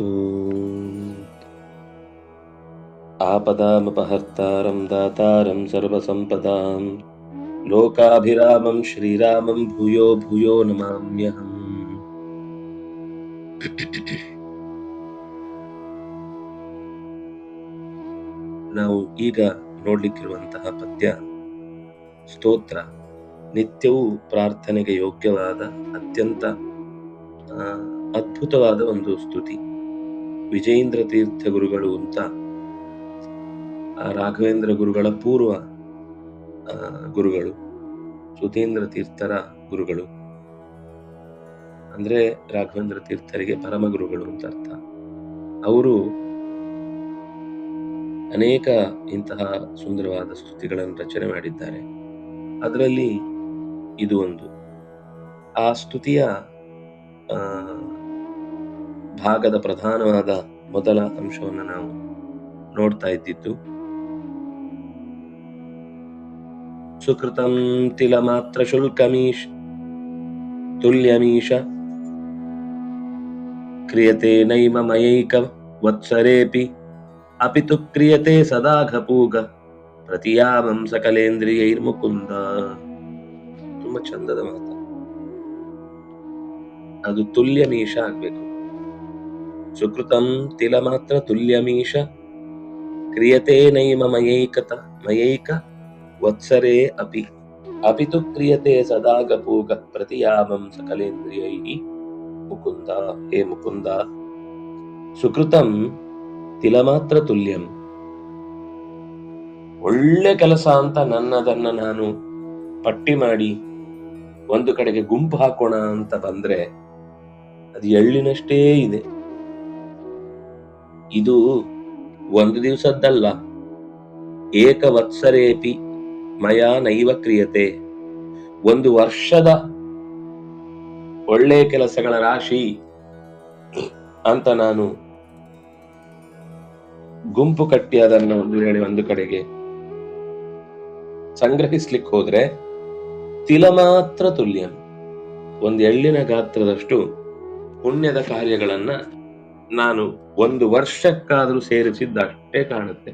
ॐ आपदामपहर्तारं दातारं सर्वसम्पदां लोकाभिरामं श्रीरामं भूयो भूयो नमाम्यहम् ನಾವು ಈಗ ನೋಡ್ಲಿಕ್ಕಿರುವಂತಹ ಪದ್ಯ ಸ್ತೋತ್ರ ನಿತ್ಯವೂ ಪ್ರಾರ್ಥನೆಗೆ ಯೋಗ್ಯವಾದ ಅತ್ಯಂತ ಆ, ಅದ್ಭುತವಾದ ಒಂದು ಸ್ತುತಿ ವಿಜಯೇಂದ್ರ ತೀರ್ಥ ಗುರುಗಳು ಅಂತ, ಆ ರಾಘವೇಂದ್ರ ಗುರುಗಳ ಪೂರ್ವ ಗುರುಗಳು ಸುಧೀಂದ್ರ ತೀರ್ಥರ ಗುರುಗಳು. ಅಂದ್ರೆ ರಾಘವೇಂದ್ರ ತೀರ್ಥರಿಗೆ ಪರಮ ಗುರುಗಳು ಅಂತ ಅರ್ಥ. ಅವರು ಅನೇಕ ಇಂತಹ ಸುಂದರವಾದ ಸ್ತುತಿಗಳನ್ನು ರಚನೆ ಮಾಡಿದ್ದಾರೆ. ಅದರಲ್ಲಿ ಇದು ಒಂದು. ಆ ಸ್ತುತಿಯ ಭಾಗದ ಪ್ರಧಾನವಾದ ಮೊದಲ ಅಂಶವನ್ನು ನಾವು ನೋಡ್ತಾ ಇದ್ದಿದ್ದು, ಸುಕೃತಂ ತಿಲ ಮಾತ್ರ ಶುಲ್ಕಮೀಶ್, ತುಲ್ಯಮೀಶ, ಕ್ರಿಯತೆ ನೈಮ ಮಯೈಕ ವತ್ಸರೇಪಿ, ಅಪಿತು ಕ್ರಿಯತೆ ಸದಾ ಘಪೂಗ, ಪ್ರತಿಯಾಮಂ ಸಕಲೇಂದ್ರಿಯೈರ್ಮುಕುಂದ. ತುಂಬಾ ಚಂದದ ಮಾತು. ಅದು ತುಲ್ಯಮೀಶ ಆಗ್ಬೇಕು. ಸುಕೃತಂ ತಿಲ ಮಾತ್ರ ತುಲ್ಯಮೀಶ ಕ್ರಿಯತೆ ನೈಮ ಮಯೈಕತ ಮಯೈಕ ವತ್ಸರೇ ಅಪಿ ಅಪಿ ತು ಕ್ರಿಯತೆ ಸದಾ ಗಪೂಗ ಪ್ರತಿಯಾಮಂ ಸಕಲೇಂದ್ರಿಯೈ ಮುಕುಂದ ಹೇ ಮುಕುಂದ ಸುಕೃತಂ ತಿಲ ಮಾತ್ರ ತುಲ್ಯಂ ಒಳ್ಳೆ ಕೆಲಸ ಅಂತ ನನ್ನದನ್ನ ನಾನು ಪಟ್ಟಿ ಮಾಡಿ ಒಂದು ಕಡೆಗೆ ಗುಂಪು ಹಾಕೋಣ ಅಂತ ಬಂದ್ರೆ ಅದು ಎಳ್ಳಿನಷ್ಟೇ ಇದೆ. ಇದು ಒಂದು ದಿವಸದ್ದಲ್ಲ. ಏಕವತ್ಸರೇಪಿ ಮಯ ನೈವ ಕ್ರಿಯತೆ. ಒಂದು ವರ್ಷದ ಒಳ್ಳೆ ಕೆಲಸಗಳ ರಾಶಿ ಅಂತ ನಾನು ಗುಂಪು ಕಟ್ಟಿ ಅದನ್ನು ಒಂದು ವೇಳೆ ಒಂದು ಕಡೆಗೆ ಸಂಗ್ರಹಿಸ್ಲಿಕ್ಕೆ ಹೋದ್ರೆ ತಿಲ ಮಾತ್ರ ತುಲ್ಯ ಒಂದು ಎಳ್ಳಿನ ಗಾತ್ರದಷ್ಟು ಪುಣ್ಯದ ಕಾರ್ಯಗಳನ್ನ ನಾನು ಒಂದು ವರ್ಷಕ್ಕಾದ್ರೂ ಸೇರಿಸಿದ್ದಷ್ಟೇ ಕಾಣುತ್ತೆ.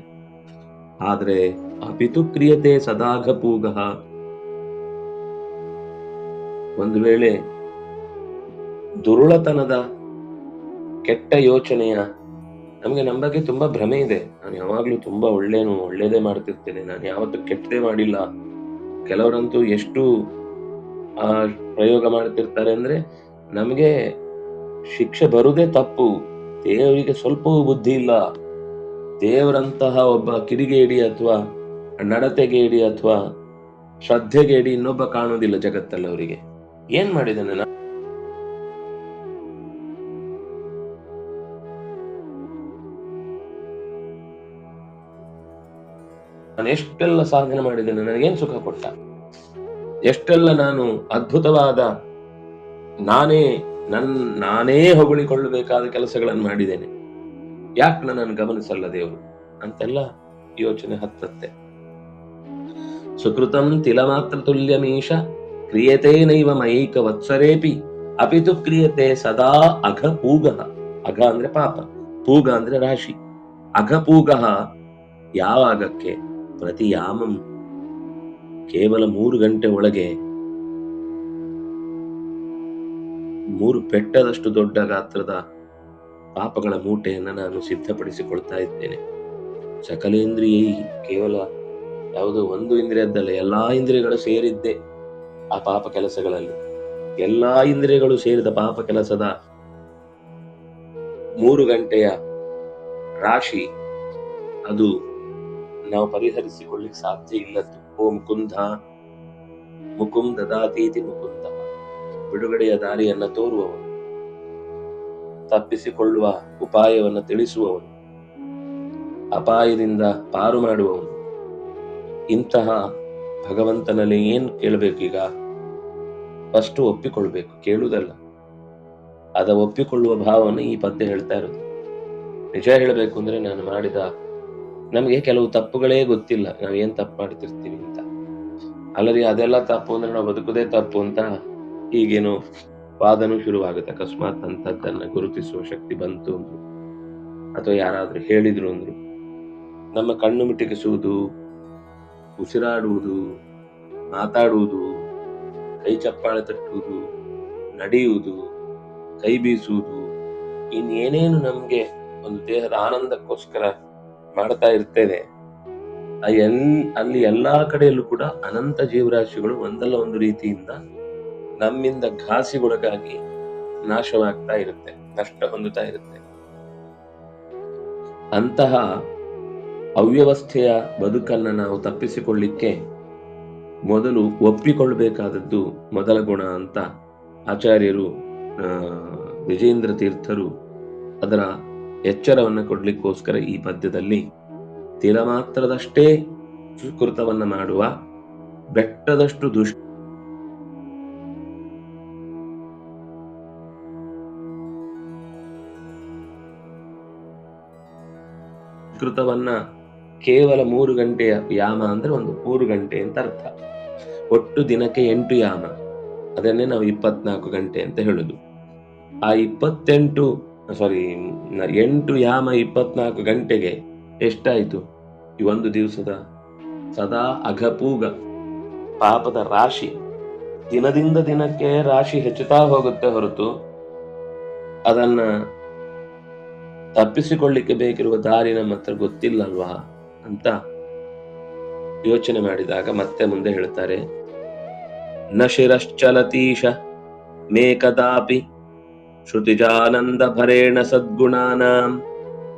ಆದರೆ ಅಪಿತು ಕ್ರಿಯತೆ ಸದಾಘಪೂಗ ಒಂದು ವೇಳೆ ದುರುಳತನದ ಕೆಟ್ಟ ಯೋಚನೆಯ ನಮಗೆ ನಮ್ಮ ಬಗ್ಗೆ ತುಂಬಾ ಭ್ರಮೆ ಇದೆ. ನಾನು ಯಾವಾಗ್ಲೂ ತುಂಬಾ ಒಳ್ಳೇನು, ಒಳ್ಳೇದೇ ಮಾಡ್ತಿರ್ತೇನೆ. ನಾನು ಯಾವತ್ತೂ ಕೆಟ್ಟದೇ ಮಾಡಿಲ್ಲ. ಕೆಲವರಂತೂ ಎಷ್ಟು ಆ ಪ್ರಯೋಗ ಮಾಡ್ತಿರ್ತಾರೆ ಅಂದ್ರೆ ನಮಗೆ ಶಿಕ್ಷೆ ಬರುದೇ ತಪ್ಪು. ದೇವರಿಗೆ ಸ್ವಲ್ಪವೂ ಬುದ್ಧಿ ಇಲ್ಲ. ದೇವರಂತಹ ಒಬ್ಬ ಕಿಡಿಗೇಡಿ ಅಥವಾ ನಡತೆಗೇಡಿ ಅಥವಾ ಶ್ರದ್ಧೆಗೇಡಿ ಇನ್ನೊಬ್ಬ ಕಾಣುವುದಿಲ್ಲ ಜಗತ್ತಲ್ಲಿ ಅವರಿಗೆ. ಏನ್ ಮಾಡಿದೆ ನಾ- ನಾನು ಎಷ್ಟೆಲ್ಲ ಸಾಧನೆ ಮಾಡಿದ್ದೇನೆ ನನಗೇನ್ ಸುಖ ಕೊಟ್ಟ? ಎಷ್ಟೆಲ್ಲ ನಾನು ಅದ್ಭುತವಾದ ನಾನೇ ನನ್, ನಾನೇ ಹೊಗಳಿಕೊಳ್ಳಬೇಕಾದ ಕೆಲಸಗಳನ್ನು ಮಾಡಿದ್ದೇನೆ. ಯಾಕೆ ನನ್ನನ್ನು ಗಮನಿಸಲ್ಲ ದೇವರು? ಅಂತೆಲ್ಲ ಯೋಚನೆ ಹತ್ತತ್ತೆ. ಸುಕೃತಂ ತಿಲ ಮಾತ್ರ ತುಲ್ಯಮೀಶ, ಕ್ರಿಯತೆ ನೈವ ಮೈಕ ವತ್ಸರೇಪಿ ಅಪಿತು ಕ್ರಿಯತೆ ಸದಾ ಅಘ ಪೂಗ. ಅಘ ಅಂದ್ರೆ ಪಾಪ, ಪೂಗ ಅಂದ್ರೆ ರಾಶಿ. ಅಘ ಪೂಗ ಯಾವಾಗಕ್ಕೆ? ಪ್ರತಿ ಯಾಮಂ ಕೇವಲ ಮೂರು ಗಂಟೆ ಒಳಗೆ ಮೂರು ಬೆಟ್ಟದಷ್ಟು ದೊಡ್ಡ ಗಾತ್ರದ ಪಾಪಗಳ ಮೂಟೆಯನ್ನು ನಾನು ಸಿದ್ಧಪಡಿಸಿಕೊಳ್ತಾ ಇದ್ದೇನೆ. ಸಕಲೇಂದ್ರಿಯ, ಕೇವಲ ಯಾವುದೋ ಒಂದು ಇಂದ್ರಿಯದ್ದಲ್ಲ ಎಲ್ಲಾ ಇಂದ್ರಿಯಗಳು ಸೇರಿದ್ದೆ ಆ ಪಾಪ ಕೆಲಸಗಳಲ್ಲಿ. ಎಲ್ಲಾ ಇಂದ್ರಿಯಗಳು ಸೇರಿದ ಪಾಪ ಕೆಲಸದ ಮೂರು ಗಂಟೆಯ ರಾಶಿ, ಅದು ನಾವು ಪರಿಹರಿಸಿಕೊಳ್ಳಿಕ್ಕೆ ಸಾಧ್ಯ ಇಲ್ಲದ್ದು. ಓ ಮುಕುಂದ ಮುಕುಂದದಾತೀತಿ ಮುಕುಂದ. ಬಿಡುಗಡೆಯ ದಾರಿಯನ್ನು ತೋರುವವನು, ತಪ್ಪಿಸಿಕೊಳ್ಳುವ ಉಪಾಯವನ್ನು ತಿಳಿಸುವವನು, ಅಪಾಯದಿಂದ ಪಾರು ಮಾಡುವವನು. ಇಂತಹ ಭಗವಂತನಲ್ಲಿ ಏನ್ ಕೇಳಬೇಕೀಗ? ಫಸ್ಟ್ ಒಪ್ಪಿಕೊಳ್ಬೇಕು, ಕೇಳುವುದಲ್ಲ. ಅದ ಒಪ್ಪಿಕೊಳ್ಳುವ ಭಾವವನ್ನು ಈ ಪದ್ಯ ಹೇಳ್ತಾ ಇರೋದು. ನಿಜ ಹೇಳಬೇಕು ಅಂದ್ರೆ ನಾನು ಮಾಡಿದ, ನಮಗೆ ಕೆಲವು ತಪ್ಪುಗಳೇ ಗೊತ್ತಿಲ್ಲ ನಾವು ಏನ್ ತಪ್ಪು ಮಾಡ್ತಿರ್ತೀವಿ ಅಂತ. ಅಲ್ಲರಿ ಅದೆಲ್ಲ ತಪ್ಪು ಅಂದ್ರೆ ನಾವು ಬದುಕುದೇ ತಪ್ಪು ಅಂತ ಈಗೇನು ವಾದನೂ ಶುರುವಾಗುತ್ತೆ. ಅಕಸ್ಮಾತ್ ಅಂಥದ್ದನ್ನ ಗುರುತಿಸುವ ಶಕ್ತಿ ಬಂತು ಅಂದ್ರು. ಅಥವಾ ಯಾರಾದ್ರೂ ಹೇಳಿದ್ರು ಅಂದ್ರು. ನಮ್ಮ ಕಣ್ಣು ಮಿಟಕಿಸುವುದು, ಉಸಿರಾಡುವುದು, ಮಾತಾಡುವುದು, ಕೈ ಚಪ್ಪಾಳೆ ತಟ್ಟುವುದು, ನಡೆಯುವುದು, ಕೈ ಬೀಸುವುದು, ಇನ್ನೇನೇನು ನಮ್ಗೆ ಒಂದು ದೇಹದ ಆನಂದಕ್ಕೋಸ್ಕರ ಮಾಡ್ತಾ ಇರ್ತೇವೆ ಅಲ್ಲಿ ಎಲ್ಲಾ ಕಡೆಯಲ್ಲೂ ಕೂಡ ಅನಂತ ಜೀವರಾಶಿಗಳು ಒಂದಲ್ಲ ಒಂದು ರೀತಿಯಿಂದ ನಮ್ಮಿಂದ ಘಾಸಿಗೊಳಗಾಗಿ ನಾಶವಾಗ್ತಾ ಇರುತ್ತೆ, ನಷ್ಟ ಹೊಂದುತ್ತಾ ಇರುತ್ತೆ. ಅಂತಹ ಅವ್ಯವಸ್ಥೆಯ ಬದುಕನ್ನ ನಾವು ತಪ್ಪಿಸಿಕೊಳ್ಳಿಕ್ಕೆ ಮೊದಲು ಒಪ್ಪಿಕೊಳ್ಳಬೇಕಾದದ್ದು ಮೊದಲ ಗುಣ ಅಂತ ಆಚಾರ್ಯರು ವಿಜೇಂದ್ರ ತೀರ್ಥರು ಅದರ ಎಚ್ಚರವನ್ನು ಕೊಡ್ಲಿಕ್ಕೋಸ್ಕರ ಈ ಪದ್ಯದಲ್ಲಿ ತಿಲ ಮಾತ್ರದಷ್ಟೇ ಸುಕೃತವನ್ನು ಮಾಡುವ, ಬೆಟ್ಟದಷ್ಟು ದುಷ್ಟ ಕೃತವನ್ನ ಕೇವಲ ಮೂರು ಗಂಟೆಯ ಯಾಮ ಅಂದ್ರೆ ಒಂದು ಮೂರು ಗಂಟೆ ಅಂತ ಅರ್ಥ. ಒಟ್ಟು ದಿನಕ್ಕೆ ಎಂಟು ಯಾಮ. ಅದನ್ನೇ ನಾವು ಇಪ್ಪತ್ನಾಲ್ಕು ಗಂಟೆ ಅಂತ ಹೇಳುದು. ಆ ಇಪ್ಪತ್ತೆಂಟು ಸಾರಿ ಎಂಟು ಯಾಮ ಇಪ್ಪತ್ನಾಲ್ಕು ಗಂಟೆಗೆ ಎಷ್ಟಾಯ್ತು? ಈ ಒಂದು ದಿವಸದ ಸದಾ ಅಘಪೂಗ, ಪಾಪದ ರಾಶಿ. ದಿನದಿಂದ ದಿನಕ್ಕೆ ರಾಶಿ ಹೆಚ್ಚುತ್ತಾ ಹೋಗುತ್ತೆ ಹೊರತು ಅದನ್ನ ತಪ್ಪಿಸಿಕೊಳ್ಳಿಕ್ಕೆ ಬೇಕಿರುವ ದಾರಿ ನಮ್ಮ ಹತ್ರ ಗೊತ್ತಿಲ್ಲಲ್ವಾ ಅಂತ ಯೋಚನೆ ಮಾಡಿದಾಗ ಮತ್ತೆ ಮುಂದೆ ಹೇಳ್ತಾರೆ, ನ ಶಿರಶ್ಚಲತೀಶ ಮೇ ಕದಾಪಿ ಶ್ರುತಿಜಾನಂದ ಭರೇಣ ಸದ್ಗುಣಾನಾಂ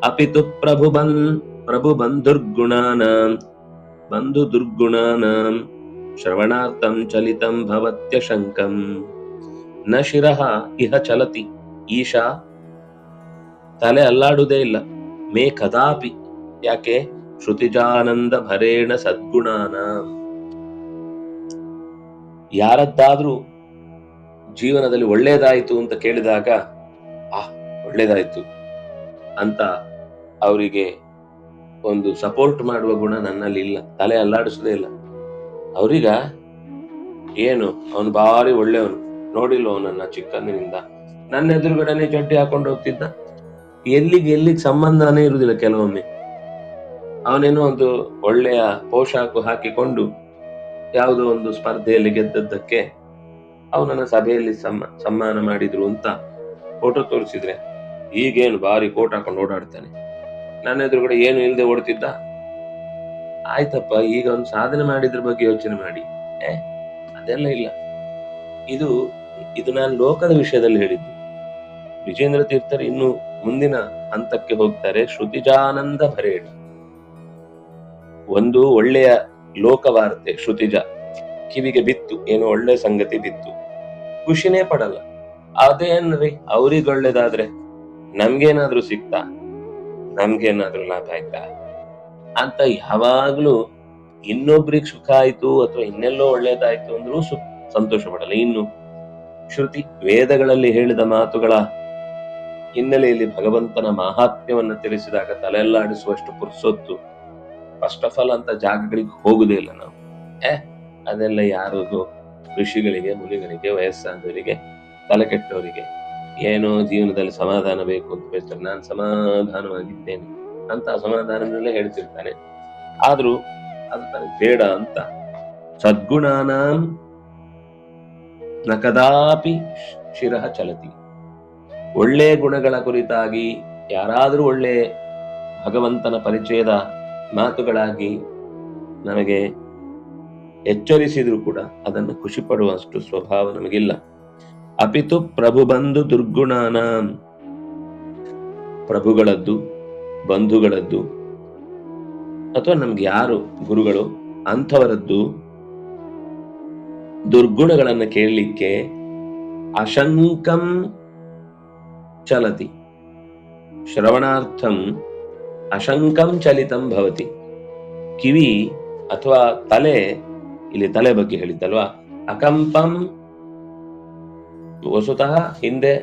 ಅಪಿತು ಪ್ರಭುಬನ್ ಪ್ರಭುಬಂಧುರ್ಗುಣಾನಾಂ ಬಂಧು ದುರ್ಗುಣಾನಾಂ, ಶ್ರವಣಾರ್ಥಂ ಚಲಿತಂ ಭವತ್ಯ ಶಂಕಂ. ನ ಶಿರಃ ಇಹ ಚಲತಿ, ಈಶಾ ತಲೆ ಅಲ್ಲಾಡುವುದೇ ಇಲ್ಲ. ಮೇ ಕದಾಪಿ. ಯಾಕೆ? ಶ್ರುತಿಜಾನಂದ ಭರೇಣ ಸದ್ಗುಣಾನ. ಯಾರದ್ದಾದ್ರೂ ಜೀವನದಲ್ಲಿ ಒಳ್ಳೇದಾಯ್ತು ಅಂತ ಕೇಳಿದಾಗ ಆ ಒಳ್ಳೇದಾಯ್ತು ಅಂತ ಅವರಿಗೆ ಒಂದು ಸಪೋರ್ಟ್ ಮಾಡುವ ಗುಣ ನನ್ನಲ್ಲಿ ಇಲ್ಲ. ತಲೆ ಅಲ್ಲಾಡಿಸೋದೇ ಇಲ್ಲ. ಅವರಿಗ ಏನು? ಅವನು ಭಾರಿ ಒಳ್ಳೆಯವನು. ನೋಡಿಲ್ಲ ಅವನನ್ನ ಚಿಕ್ಕಂದಿನಿಂದ? ನನ್ನ ಎದುರುಗಡೆನೆ ಚಡ್ಡಿ ಹಾಕೊಂಡು ಹೋಗ್ತಿದ್ದ? ಎಲ್ಲಿಗೆ ಎಲ್ಲಿಗೆ ಸಂಬಂಧನೇ ಇರುವುದಿಲ್ಲ ಕೆಲವೊಮ್ಮೆ. ಅವನೇನೋ ಒಂದು ಒಳ್ಳೆಯ ಪೋಷಾಕು ಹಾಕಿಕೊಂಡು ಯಾವುದೋ ಒಂದು ಸ್ಪರ್ಧೆಯಲ್ಲಿ ಗೆದ್ದದ್ದಕ್ಕೆ ಅವನನ್ನ ಸಭೆಯಲ್ಲಿ ಸಮ್ಮ, ಸಮ್ಮಾನ ಮಾಡಿದ್ರು ಅಂತ ಫೋಟೋ ತೋರಿಸಿದ್ರೆ ಈಗೇನು ಬಾರಿ ಕೋಟ್ ಹಾಕೊಂಡು ಓಡಾಡ್ತಾನೆ. ನನ್ನ ಎದುರುಗಡೆ ಏನು ಇಲ್ಲದೆ ಓಡ್ತಿದ್ದ? ಆಯ್ತಪ್ಪ, ಈಗ ಒಂದು ಸಾಧನೆ ಮಾಡಿದ್ರ ಬಗ್ಗೆ ಯೋಚನೆ ಮಾಡಿ. ಏ, ಅದೆಲ್ಲ ಇಲ್ಲ. ಇದು ಇದು ನಾನು ಲೋಕದ ವಿಷಯದಲ್ಲಿ ಹೇಳಿದ್ದು. ವಿಜೇಂದ್ರ ತೀರ್ಥರು ಇನ್ನು ಮುಂದಿನ ಹಂತಕ್ಕೆ ಹೋಗ್ತಾರೆ. ಶ್ರುತಿಜಾನಂದ ಭರೇಣ ಒಂದು ಒಳ್ಳೆಯ ಲೋಕವಾರ್ತೆ ಶ್ರುತಿಜ. ಕಿವಿಗೆ ಬಿತ್ತು, ಏನೋ ಒಳ್ಳೆ ಸಂಗತಿ ಬಿತ್ತು. ಖುಷಿನೇ ಪಡಲ್ಲ. ಅದೇನ್ರಿ ಅವ್ರಿಗೆ ಒಳ್ಳೇದಾದ್ರೆ ನಮ್ಗೇನಾದ್ರೂ ಸಿಕ್ತಾ? ನಮ್ಗೇನಾದ್ರೂ ಲಾಭ ಆಯ್ತಾ? ಅಂತ ಯಾವಾಗ್ಲೂ ಇನ್ನೊಬ್ರಿಗೆ ಸುಖ ಆಯ್ತು ಅಥವಾ ಇನ್ನೆಲ್ಲೋ ಒಳ್ಳೇದಾಯ್ತು ಅಂದ್ರೂ ಸು, ಸಂತೋಷ ಪಡಲ್ಲ. ಇನ್ನು ಶ್ರುತಿ ವೇದಗಳಲ್ಲಿ ಹೇಳಿದ ಮಾತುಗಳ ಹಿನ್ನೆಲೆಯಲ್ಲಿ ಭಗವಂತನ ಮಹಾತ್ಮ್ಯವನ್ನು ತಿಳಿಸಿದಾಗ ತಲೆಯಲ್ಲಾಡಿಸುವಷ್ಟು ಪುರುಸೊತ್ತು. ಫಸ್ಟ್ ಆಫ್ ಆಲ್ ಅಂತ ಜಾಗಗಳಿಗೆ ಹೋಗುದೇ ಇಲ್ಲ ನಾವು. ಏ ಅದೆಲ್ಲ ಯಾರಿಗೂ ಋಷಿಗಳಿಗೆ, ಮುನಿಗಳಿಗೆ, ವಯಸ್ಸಾದವರಿಗೆ, ತಲೆ ಕೆಟ್ಟವರಿಗೆ. ಏನೋ ಜೀವನದಲ್ಲಿ ಸಮಾಧಾನ ಬೇಕು ಅಂತ ಹೇಳ್ತಾರೆ. ನಾನು ಸಮಾಧಾನವಾಗಿದ್ದೇನೆ ಅಂತ ಅಸಮಾಧಾನದಲ್ಲೇ ಹೇಳ್ತಿರ್ತಾನೆ. ಆದ್ರೂ ಅದು ತನಗೆ ಬೇಡ ಅಂತ. ಸದ್ಗುಣಾನಾಂ ಕದಾಪಿ ಶಿರಹ ಚಲತಿ. ಒಳ್ಳೆ ಗುಣಗಳ ಕುರಿತಾಗಿ, ಯಾರಾದರೂ ಒಳ್ಳೆ ಭಗವಂತನ ಪರಿಚಯದ ಮಾತುಗಳಾಗಿ ನಮಗೆ ಎಚ್ಚರಿಸಿದ್ರು ಕೂಡ ಅದನ್ನು ಖುಷಿ ಪಡುವಷ್ಟು ಸ್ವಭಾವ ನಮಗಿಲ್ಲ. ಅಪಿತು ಪ್ರಭು ಬಂಧು ದುರ್ಗುಣಾನ. ಪ್ರಭುಗಳದ್ದು, ಬಂಧುಗಳದ್ದು, ಅಥವಾ ನಮ್ಗೆ ಯಾರು ಗುರುಗಳು, ಅಂಥವರದ್ದು ದುರ್ಗುಣಗಳನ್ನು ಕೇಳಲಿಕ್ಕೆ ಅಶಂಕಂ ಚಲತಿ ಶ್ರವಣಾರ್ಥಂ ಅಶಂಕಂ ಚಲಿತಂ ಭವತಿ ಕಿವಿ ಅಥವಾ ತಲೆ ಇಲ್ಲಿ ತಲೆ ಬಗ್ಗೆ ಹೇಳಿದ್ದಲ್ವಾ ಅಕಂಪಂ ವಸುತಃ ಹಿಂದೆ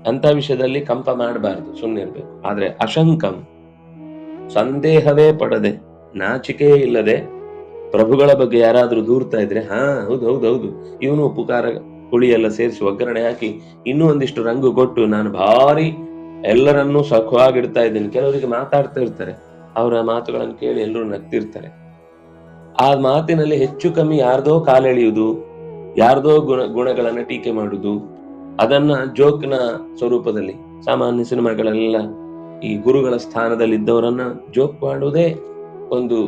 ಅಂತ ವಿಷಯದಲ್ಲಿ ಕಂಪ ಮಾಡಬಾರದು ಸುಮ್ಮನೆ ಇರಬೇಕು ಆದ್ರೆ ಅಶಂಕಂ ಸಂದೇಹವೇ ಪಡದೆ ನಾಚಿಕೆ ಇಲ್ಲದೆ ಪ್ರಭುಗಳ ಬಗ್ಗೆ ಯಾರಾದ್ರೂ ದೂರ್ತಾ ಇದ್ರೆ, ಹಾ, ಹೌದು ಹೌದು ಹೌದು, ಇವನು ಉಪಕಾರ ಹುಳಿ ಎಲ್ಲ ಸೇರಿಸಿ ಒಗ್ಗರಣೆ ಹಾಕಿ ಇನ್ನೂ ಒಂದಿಷ್ಟು ರಂಗು ಕೊಟ್ಟು ನಾನು ಭಾರಿ ಎಲ್ಲರನ್ನೂ ಸಖವಾಗಿಡ್ತಾ ಇದ್ದೀನಿ. ಕೆಲವರಿಗೆ ಮಾತಾಡ್ತಾ ಇರ್ತಾರೆ. ಅವರ ಮಾತುಗಳನ್ನು ಕೇಳಿ ಎಲ್ಲರೂ ನಗ್ತಿರ್ತಾರೆ. ಆ ಮಾತಿನಲ್ಲಿ ಹೆಚ್ಚು ಕಮ್ಮಿ ಯಾರ್ದೋ ಕಾಲೆಳೆಯುವುದು, ಯಾರ್ದೋ ಗುಣ, ಗುಣಗಳನ್ನ ಟೀಕೆ ಮಾಡುವುದು, ಅದನ್ನ ಜೋಕ್ನ ಸ್ವರೂಪದಲ್ಲಿ ಸಾಮಾನ್ಯ ಸಿನಿಮಾಗಳೆಲ್ಲ ಈ ಗುರುಗಳ ಸ್ಥಾನದಲ್ಲಿ ಇದ್ದವರನ್ನ ಜೋಕ್ ಮಾಡುವುದೇ ಒಂದು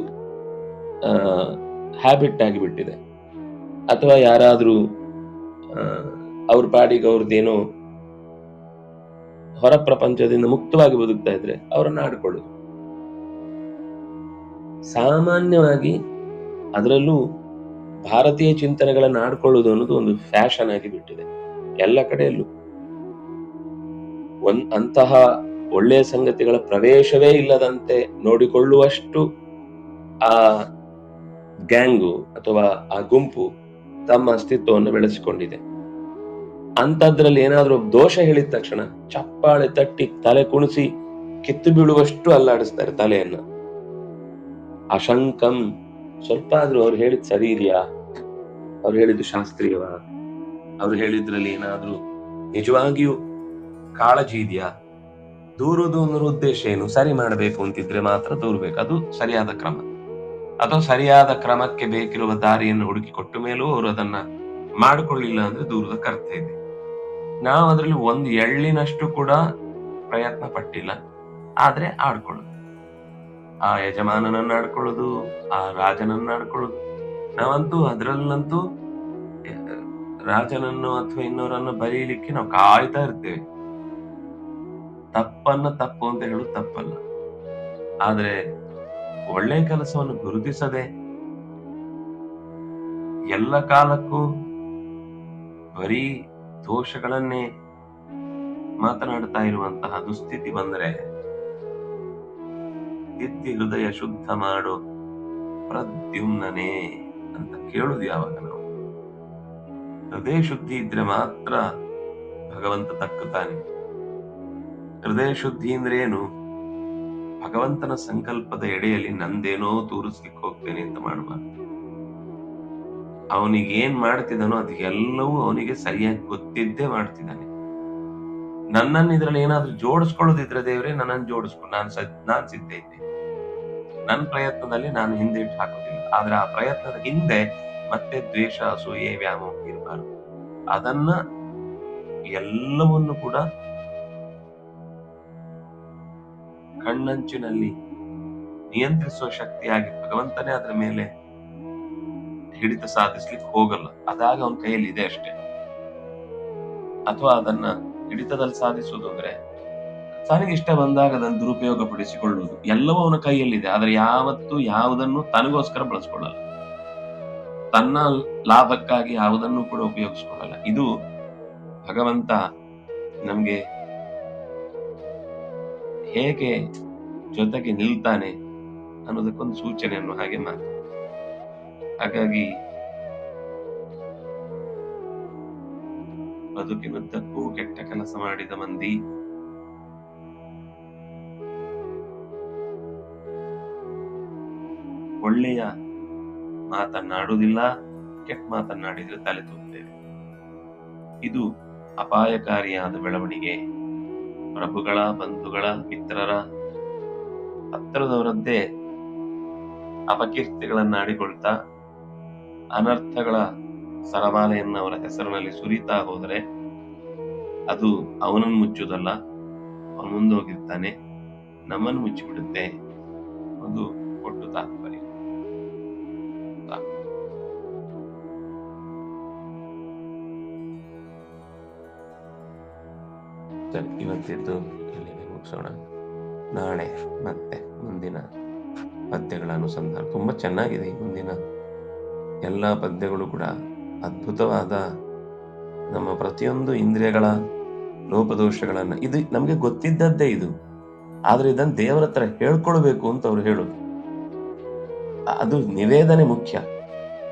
ಹ್ಯಾಬಿಟ್ ಆಗಿಬಿಟ್ಟಿದೆ. ಅಥವಾ ಯಾರಾದ್ರೂ ಅವ್ರ ಪಾಡಿಗೆ ಅವ್ರದ್ದೇನೋ ಹೊರ ಪ್ರಪಂಚದಿಂದ ಮುಕ್ತವಾಗಿ ಬದುಕ್ತಾ ಇದ್ರೆ ಅವರನ್ನ ಆಡ್ಕೊಳ್ಳುದು. ಸಾಮಾನ್ಯವಾಗಿ ಅದರಲ್ಲೂ ಭಾರತೀಯ ಚಿಂತನೆಗಳನ್ನ ಆಡ್ಕೊಳ್ಳುದು ಅನ್ನೋದು ಒಂದು ಫ್ಯಾಷನ್ ಆಗಿ ಬಿಟ್ಟಿದೆ. ಎಲ್ಲ ಕಡೆಯಲ್ಲೂ. ಒಂದ್ ಅಂತಹ ಒಳ್ಳೆಯ ಸಂಗತಿಗಳ ಪ್ರವೇಶವೇ ಇಲ್ಲದಂತೆ ನೋಡಿಕೊಳ್ಳುವಷ್ಟು ಆ ಗ್ಯಾಂಗು ಅಥವಾ ಆ ಗುಂಪು ತಮ್ಮ ಅಸ್ತಿತ್ವವನ್ನು ಬೆಳೆಸಿಕೊಂಡಿದೆ. ಅಂತದ್ರಲ್ಲಿ ಏನಾದ್ರೂ ದೋಷ ಹೇಳಿದ ತಕ್ಷಣ ಚಪ್ಪಾಳೆ ತಟ್ಟಿ ತಲೆ ಕುಣಿಸಿ ಕಿತ್ತು ಬೀಳುವಷ್ಟು ಅಲ್ಲಾಡಿಸ್ತಾರೆ ತಲೆಯನ್ನ. ಅಶಂಕಂ, ಸ್ವಲ್ಪ ಆದ್ರೂ ಅವ್ರು ಹೇಳಿದ್ ಸರಿ ಇದೆಯಾ? ಅವ್ರು ಹೇಳಿದ್ದು ಶಾಸ್ತ್ರೀಯವಾ? ಅವ್ರು ಹೇಳಿದ್ರಲ್ಲಿ ಏನಾದ್ರೂ ನಿಜವಾಗಿಯೂ ಕಾಳಜಿ ಇದೆಯಾ? ದೂರದು ಅನ್ನೋ ಉದ್ದೇಶ ಏನು? ಸರಿ ಮಾಡಬೇಕು ಅಂತಿದ್ರೆ ಮಾತ್ರ ದೂರ್ಬೇಕು. ಅದು ಸರಿಯಾದ ಕ್ರಮ. ಅಥವಾ ಸರಿಯಾದ ಕ್ರಮಕ್ಕೆ ಬೇಕಿರುವ ದಾರಿಯನ್ನು ಹುಡುಕಿಕೊಟ್ಟ ಮೇಲೂ ಅವರು ಅದನ್ನ ಮಾಡಿಕೊಳ್ಳಿಲ್ಲ ಅಂದ್ರೆ ದೂರದ ಕರ್ತ ಇದೆ. ನಾವು ಅದರಲ್ಲಿ ಒಂದು ಎಳ್ಳಿನಷ್ಟು ಕೂಡ ಪ್ರಯತ್ನ ಪಟ್ಟಿಲ್ಲ. ಆದ್ರೆ ಆಡ್ಕೊಳ್ಳೋದು. ಆ ಯಜಮಾನನನ್ನ ಆಡ್ಕೊಳ್ಳೋದು, ಆ ರಾಜನನ್ನ ಆಡ್ಕೊಳ್ಳೋದು. ನಾವಂತೂ ಅದ್ರಲ್ಲಂತೂ ರಾಜನನ್ನು ಅಥವಾ ಇನ್ನೋರನ್ನು ಬರೀಲಿಕ್ಕೆ ನಾವು ಕಾಯ್ತಾ ಇರ್ತೇವೆ. ತಪ್ಪನ್ನ ತಪ್ಪು ಅಂತ ಹೇಳೋದು ತಪ್ಪಲ್ಲ. ಆದ್ರೆ ಒಳ್ಳೆ ಕೆಲಸವನ್ನು ಗುರುತಿಸದೆ ಎಲ್ಲ ಕಾಲಕ್ಕೂ ಬರೀ ದೋಷಗಳನ್ನೇ ಮಾತನಾಡ್ತಾ ಇರುವಂತಹ ದುಸ್ಥಿತಿ ಬಂದರೆ ತಿದ್ದಿ ಹೃದಯ ಶುದ್ಧ ಮಾಡು ಪ್ರದ್ಯುಮ್ನೇ ಅಂತ ಕೇಳುದು ಯಾವಾಗ ನಾವು. ಹೃದಯ ಶುದ್ಧಿ ಇದ್ರೆ ಮಾತ್ರ ಭಗವಂತ ತಕ್ಕುತ್ತಾನೆ. ಹೃದಯ ಶುದ್ಧಿ ಅಂದ್ರೆ ಏನು? ಭಗವಂತನ ಸಂಕಲ್ಪದ ಎಡೆಯಲ್ಲಿ ನಂದೇನೋ ತೋರಿಸ್ಲಿಕ್ಕೆ ಹೋಗ್ತೇನೆ ಅಂತ ಮಾಡಬಾರ್ದು ಅವನಿಗೆ ಏನ್ ಮಾಡ್ತಿದ್ದಾನೋ ಅದೆಲ್ಲವೂ ಅವನಿಗೆ ಸರಿಯಾಗಿ ಗೊತ್ತಿದ್ದೇ ಮಾಡ್ತಿದ್ದಾನೆ. ನನ್ನನ್ನು ಇದ್ರಲ್ಲಿ ಏನಾದ್ರೂ ಜೋಡಿಸ್ಕೊಳ್ಳೋದಿದ್ರೆ ದೇವ್ರೆ, ನನ್ನನ್ನು ಜೋಡಿಸ್ಕೊ, ನಾನು ನಾನ್ ಸಿದ್ಧ ಇದ್ದೆ. ನನ್ನ ಪ್ರಯತ್ನದಲ್ಲಿ ನಾನು ಹಿಂದೆ ಇಟ್ಟು ಹಾಕೋದಿಲ್ಲ. ಆದ್ರೆ ಆ ಪ್ರಯತ್ನದ ಹಿಂದೆ ಮತ್ತೆ ದ್ವೇಷ, ಅಸೂಯೆ, ವ್ಯಾಮೋಹ ಇರಬಾರದು. ಅದನ್ನ ಎಲ್ಲವನ್ನು ಕೂಡ ಕಣ್ಣಂಚಿನಲ್ಲಿ ನಿಯಂತ್ರಿಸುವ ಶಕ್ತಿಯಾಗಿ ಭಗವಂತನೇ ಅದರ ಮೇಲೆ ಹಿಡಿತ ಸಾಧಿಸ್ಲಿಕ್ಕೆ ಹೋಗಲ್ಲ. ಅದಾಗ ಅವನ ಕೈಯಲ್ಲಿ ಇದೆ ಅಷ್ಟೇ. ಅಥವಾ ಅದನ್ನ ಹಿಡಿತದಲ್ಲಿ ಸಾಧಿಸುವುದು ಅಂದ್ರೆ ತನಗೆ ಇಷ್ಟ ಬಂದಾಗ ಅದನ್ನು ದುರುಪಯೋಗ ಪಡಿಸಿಕೊಳ್ಳುವುದು. ಎಲ್ಲವೂ ಅವನ ಕೈಯಲ್ಲಿದೆ. ಆದ್ರೆ ಯಾವತ್ತೂ ಯಾವುದನ್ನು ತನಗೋಸ್ಕರ ಬಳಸ್ಕೊಳ್ಳಲ್ಲ. ತನ್ನ ಲಾಭಕ್ಕಾಗಿ ಯಾವುದನ್ನು ಕೂಡ ಉಪಯೋಗಿಸ್ಕೊಳ್ಳಲ್ಲ. ಇದು ಭಗವಂತ ನಮ್ಗೆ ಹೇಗೆ ಜೊತೆಗೆ ನಿಲ್ತಾನೆ ಅನ್ನೋದಕ್ಕೊಂದು ಸೂಚನೆಯನ್ನು ಹಾಗೆ ಮಾತು ಹಾಗಾಗಿ ಬದುಕಿನುದ್ದಕ್ಕೂ ಕೆಟ್ಟ ಕೆಲಸ ಮಾಡಿದ ಮಂದಿ ಒಳ್ಳೆಯ ಮಾತನ್ನಾಡುವುದಿಲ್ಲ, ಕೆಟ್ಟ ಮಾತನ್ನಾಡಿದ್ರೆ ತಲೆ ತೂಗ್ತೇವೆ. ಇದು ಅಪಾಯಕಾರಿಯಾದ ಬೆಳವಣಿಗೆ. ಪ್ರಭುಗಳ, ಬಂಧುಗಳ, ಮಿತ್ರರ ಹತ್ತಿರದವರಂತೆ ಅಪಕೀರ್ತಿಗಳನ್ನ ಆಡಿಕೊಳ್ತಾ ಅನರ್ಥಗಳ ಸರಮಾಲೆಯನ್ನು ಅವರ ಹೆಸರಿನಲ್ಲಿ ಸುರಿತಾ ಹೋದರೆ ಅದು ಅವನನ್ನು ಮುಚ್ಚುವುದಲ್ಲ, ಅವನು ಮುಂದೆ ಹೋಗಿರ್ತಾನೆ ನಮ್ಮನ್ನು ಮುಚ್ಚಿಬಿಡುತ್ತೆ, ಒಂದು ಒಟ್ಟು ಸರಿ ಇವತ್ತಿದ್ದು ಇಲ್ಲಿಗೆ ಮುಗಿಸೋಣ. ನಾಳೆ ಮತ್ತೆ ಮುಂದಿನ ಪದ್ಯಗಳ ಅನುಸಂಧಾನ. ತುಂಬಾ ಚೆನ್ನಾಗಿದೆ ಮುಂದಿನ ಎಲ್ಲ ಪದ್ಯಗಳು ಕೂಡ. ಅದ್ಭುತವಾದ ನಮ್ಮ ಪ್ರತಿಯೊಂದು ಇಂದ್ರಿಯಗಳ ಲೋಪದೋಷಗಳನ್ನು. ಇದು ನಮಗೆ ಗೊತ್ತಿದ್ದದ್ದೇ ಇದು. ಆದರೆ ಇದನ್ನು ದೇವರ ಹತ್ರ ಹೇಳ್ಕೊಳ್ಬೇಕು ಅಂತ ಅವರು ಹೇಳೋದು. ಅದು ನಿವೇದನೆ ಮುಖ್ಯ.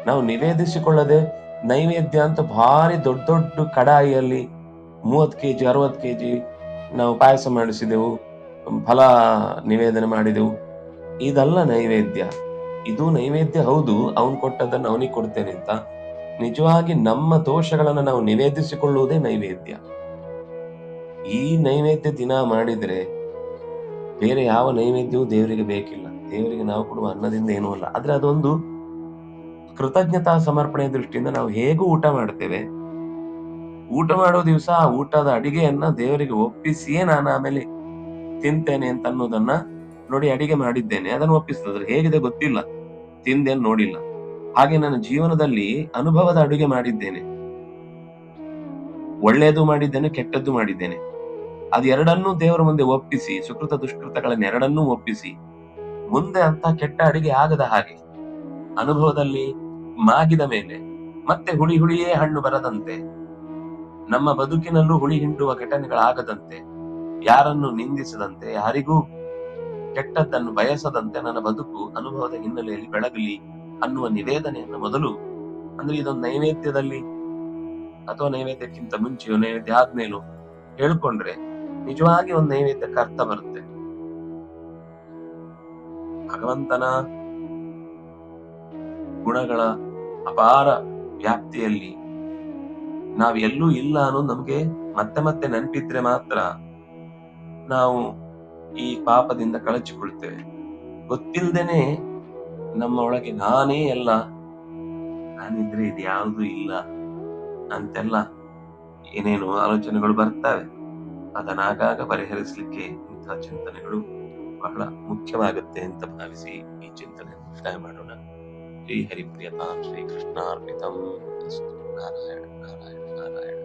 ನಾವು ನಿವೇದಿಸಿಕೊಳ್ಳದೆ ನೈವೇದ್ಯ ಅಂತ ಭಾರಿ ದೊಡ್ಡ ದೊಡ್ಡ ಕಡಾಯಿಯಲ್ಲಿ ಮೂವತ್ತು ಕೆ ಜಿ ಅರವತ್ತು ಕೆಜಿ ನಾವು ಪಾಯಸ ಮಾಡಿಸಿದೆವು, ಫಲ ನಿವೇದನೆ ಮಾಡಿದೆವು. ಇದಲ್ಲ ನೈವೇದ್ಯ. ಇದು ನೈವೇದ್ಯ ಹೌದು, ಅವನು ಕೊಟ್ಟದನ್ನು ಅವನಿಗೆ ಕೊಡ್ತೇನೆ ಅಂತ. ನಿಜವಾಗಿ ನಮ್ಮ ದೋಷಗಳನ್ನು ನಾವು ನಿವೇದಿಸಿಕೊಳ್ಳುವುದೇ ನೈವೇದ್ಯ. ಈ ನೈವೇದ್ಯ ದಿನ ಮಾಡಿದರೆ ಬೇರೆ ಯಾವ ನೈವೇದ್ಯವೂ ದೇವರಿಗೆ ಬೇಕಿಲ್ಲ. ದೇವರಿಗೆ ನಾವು ಕೊಡುವ ಅನ್ನದಿಂದ ಏನೂ ಅಲ್ಲ. ಆದರೆ ಅದೊಂದು ಕೃತಜ್ಞತಾ ಸಮರ್ಪಣೆ ದೃಷ್ಟಿಯಿಂದ ನಾವು ಹೇಗೂ ಊಟ ಮಾಡ್ತೇವೆ. ಊಟ ಮಾಡೋ ದಿವಸ ಆ ಊಟದ ಅಡಿಗೆಯನ್ನ ದೇವರಿಗೆ ಒಪ್ಪಿಸಿಯೇ ನಾನು ಆಮೇಲೆ ತಿಂತೇನೆ ಅಂತ ಅನ್ನೋದನ್ನ ನೋಡಿ ಅಡಿಗೆ ಮಾಡಿದ್ದೇನೆ. ಅದನ್ನು ಒಪ್ಪಿಸ್ತದ್ರೆ ಹೇಗಿದೆ ಗೊತ್ತಿಲ್ಲ. ತಿಂದೇನ್ ನೋಡಿಲ್ಲ. ಹಾಗೆ ನನ್ನ ಜೀವನದಲ್ಲಿ ಅನುಭವದ ಅಡುಗೆ ಮಾಡಿದ್ದೇನೆ. ಒಳ್ಳೆಯದು ಮಾಡಿದ್ದೇನೆ, ಕೆಟ್ಟದ್ದು ಮಾಡಿದ್ದೇನೆ. ಅದೆರಡನ್ನೂ ದೇವರ ಮುಂದೆ ಒಪ್ಪಿಸಿ, ಸುಕೃತ ದುಷ್ಕೃತಗಳನ್ನ ಎರಡನ್ನೂ ಒಪ್ಪಿಸಿ, ಮುಂದೆ ಅಂತ ಕೆಟ್ಟ ಅಡಿಗೆ ಆಗದ ಹಾಗೆ, ಅನುಭವದಲ್ಲಿ ಮಾಗಿದ ಮೇಲೆ ಮತ್ತೆ ಹುಳಿ ಹುಳಿಯೇ ಹಣ್ಣು ಬರದಂತೆ ನಮ್ಮ ಬದುಕಿನಲ್ಲೂ ಹುಳಿ ಹಿಂಡುವ ಘಟನೆಗಳಾಗದಂತೆ ಯಾರನ್ನು ನಿಂದಿಸದಂತೆ, ಯಾರಿಗೂ ಕೆಟ್ಟದ್ದನ್ನು ಬಯಸದಂತೆ ನನ್ನ ಬದುಕು ಅನುಭವದ ಹಿನ್ನೆಲೆಯಲ್ಲಿ ಬೆಳಗಲಿ ಅನ್ನುವ ನಿವೇದನೆಯನ್ನು ಮೊದಲು, ಅಂದ್ರೆ ಇದೊಂದು ನೈವೇದ್ಯದಲ್ಲಿ ಅಥವಾ ನೈವೇದ್ಯಕ್ಕಿಂತ ಮುಂಚೆಯೋ, ನೈವೇದ್ಯ ಆದ್ಮೇಲೂ ಹೇಳ್ಕೊಂಡ್ರೆ ನಿಜವಾಗಿ ಒಂದು ನೈವೇದ್ಯಕ್ಕೆ ಅರ್ಥ ಬರುತ್ತೆ. ಭಗವಂತನ ಗುಣಗಳ ಅಪಾರ ವ್ಯಾಪ್ತಿಯಲ್ಲಿ ನಾವ್ ಇಲ್ಲ ಅನ್ನೋದು ನಮ್ಗೆ ಮತ್ತೆ ಮತ್ತೆ ನೆನಪಿದ್ರೆ ಮಾತ್ರ ನಾವು ಈ ಪಾಪದಿಂದ ಕಳಚಿಕೊಳ್ತೇವೆ. ಗೊತ್ತಿಲ್ದೇನೆ ನಮ್ಮ ಒಳಗೆ ನಾನೇ ಎಲ್ಲ, ನಾನಿದ್ರೆ ಇದು ಯಾವುದು ಇಲ್ಲ ಅಂತೆಲ್ಲ ಏನೇನು ಆಲೋಚನೆಗಳು ಬರ್ತವೆ. ಅದನ್ನ ಆಗಾಗ ಪರಿಹರಿಸಲಿಕ್ಕೆ ಇಂತಹ ಚಿಂತನೆಗಳು ಬಹಳ ಮುಖ್ಯವಾಗುತ್ತೆ ಅಂತ ಭಾವಿಸಿ ಈ ಚಿಂತನೆ ಮುಕ್ತಾಯ ಮಾಡೋಣ. ಶ್ರೀ ಹರಿಪ್ರಿಯತಾ ಶ್ರೀ ಕೃಷ್ಣಾರ್ಪಿತಂ. ನಾರಾಯಣ ನಾರಾಯಣ. ನಾರಾಯಣ